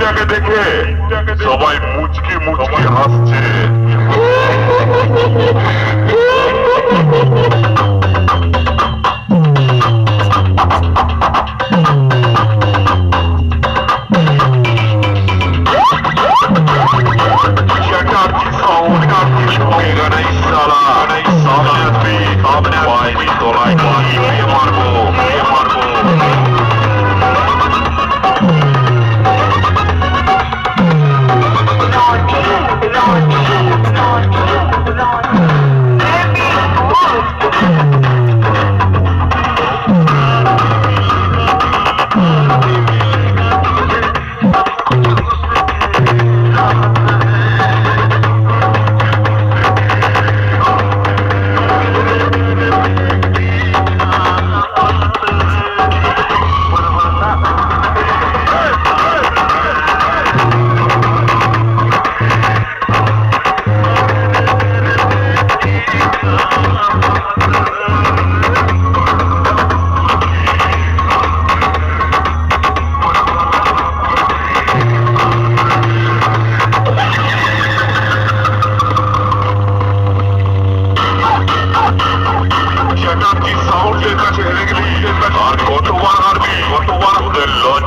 টিমটাকে দেখে সবাই মুচকি মুচকি হাসছে শুনেগা নাই সাউন্ডের কাছে হেরে গেলি আর কতবার হারবি কতবার ওদের লজ্জা